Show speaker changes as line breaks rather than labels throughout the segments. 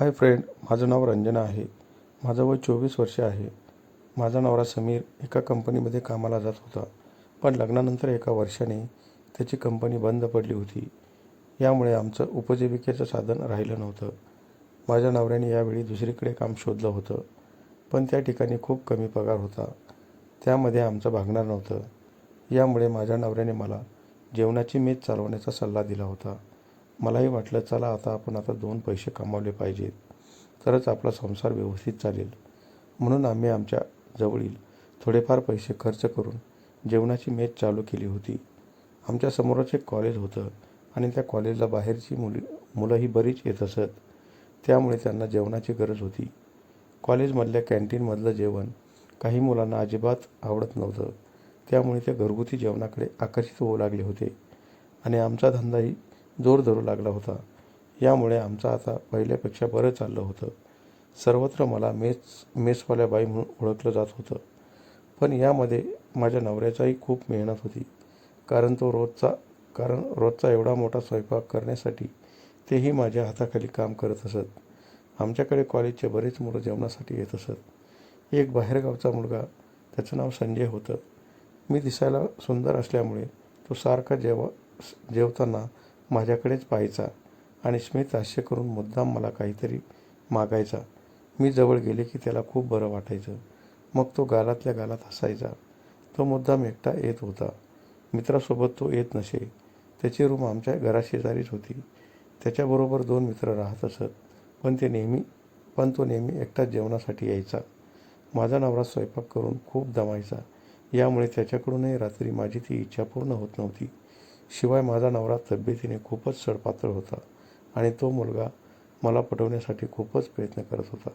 Hi friend माझं नाव रंजना आहे. माझं वय चोवीस वर्ष आहे. माझा नवरा समीर एका कंपनीमध्ये कामाला जात होता. पण लग्नानंतर एका वर्षाने त्याची कंपनी बंद पडली होती. यामुळे आमचं उपजीविकेचं साधन राहिलं नव्हतं. माझ्या नवऱ्याने यावेळी दुसरीकडे काम शोधलं होतं. पण त्या ठिकाणी खूप कमी पगार होता. त्यामध्ये आमचं भागणार नव्हतं. यामुळे माझ्या नवऱ्याने मला जेवणाची मेज चालवण्याचा सल्ला दिला होता. मलाही वाटलं चला आता आपण आता दोन पैसे कमावले पाहिजेत. तरच आपला संसार व्यवस्थित चालेल. म्हणून आम्ही आमच्या जवळील थोडेफार पैसे खर्च करून जेवणाची मेच चालू केली होती. आमच्या समोरच एक कॉलेज होतं आणि त्या कॉलेजला बाहेरची मुली मुलंही बरीच येत असत. त्यामुळे त्यांना जेवणाची गरज होती. कॉलेजमधल्या कॅन्टीनमधलं जेवण काही मुलांना अजिबात आवडत नव्हतं. त्यामुळे ते घरगुती जेवणाकडे आकर्षित होऊ लागले होते. आणि आमचा धंदाही जोर धरू लागला होता. यामुळे आमचं आता पहिल्यापेक्षा बरं चाललं होतं. सर्वत्र मला मेस मेसवाल्या बाई म्हणून ओळखलं जात होतं. पण यामध्ये माझ्या नवऱ्याचाही खूप मेहनत होती. कारण तो रोजचा कारण रोजचा एवढा मोठा स्वयंपाक करण्यासाठी तेही माझ्या हाताखाली काम करत असत. आमच्याकडे कॉलेजचे बरेच मुलं जेवणासाठी येत असत. एक बाहेरगावचा मुलगा त्याचं नाव संजय होतं. मी दिसायला सुंदर असल्यामुळे तो सारखा जेव जेवताना माझ्याकडेच पाहायचा आणि स्मित हास्य करून मुद्दाम मला काहीतरी मागायचा. मी जवळ गेले की त्याला खूप बरं वाटायचं. मग तो गालातल्या गालात हसायचा. तो मुद्दाम एकटा येत होता. मित्रासोबत तो येत नसे. त्याची रूम आमच्या घराशेजारीच होती. त्याच्याबरोबर दोन मित्र राहत असत. पण ते नेहमी पण तो नेहमी एकटाच जेवणासाठी यायचा. माझा नवरा स्वयंपाक करून खूप दमायचा. यामुळे त्याच्याकडूनही रात्री माझी ती इच्छा पूर्ण होत नव्हती. शिवाय माझा नवरा तब्येतीने खूपच सडपातळ होता आणि तो मुलगा मला पटवण्यासाठी खूपच प्रयत्न करत होता.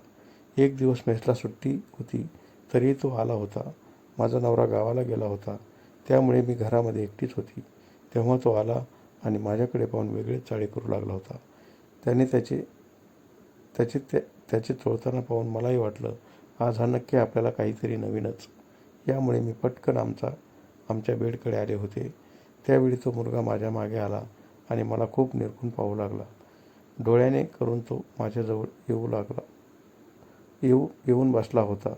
एक दिवस मेसला सुट्टी होती तरीही तो आला होता. माझा नवरा गावाला गेला होता. त्यामुळे मी घरामध्ये एकटीच होती. तेव्हा तो आला आणि माझ्याकडे पाहून वेगळेच चाळे करू लागला होता. त्याने त्याचे त्याचे ते त्याचे चोळताना पाहून मलाही वाटलं आज हा नक्की आपल्याला काहीतरी नवीनच. यामुळे मी पटकन आमचा आमच्या बेडकडे आले होते. त्यावेळी तो मुलगा माझ्या मागे आला आणि मला खूप निरखून पाहू लागला. डोळ्याने करून तो माझ्याजवळ येऊ लागला. येऊ येऊन बसला होता.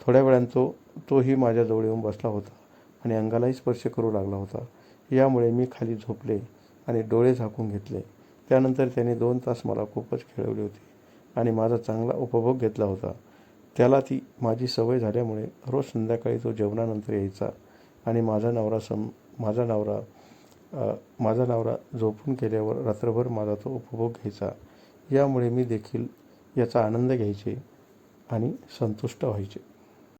थोड्या वेळानं तो तोही माझ्याजवळ येऊन बसला होता आणि अंगालाही स्पर्श करू लागला होता. यामुळे मी खाली झोपले आणि डोळे झाकून घेतले. त्यानंतर त्याने दोन तास मला खूपच खेळवले होते आणि माझा चांगला उपभोग घेतला होता. त्याला ती माझी सवय झाल्यामुळे रोज संध्याकाळी तो जेवणानंतर यायचा आणि माझा नवरा सम माझा नवरा माझा नवरा झोपून केल्यावर रात्रभर माझा तो उपभोग घ्यायचा. यामुळे मी देखील याचा आनंद घ्यायचे आणि संतुष्ट व्हायचे.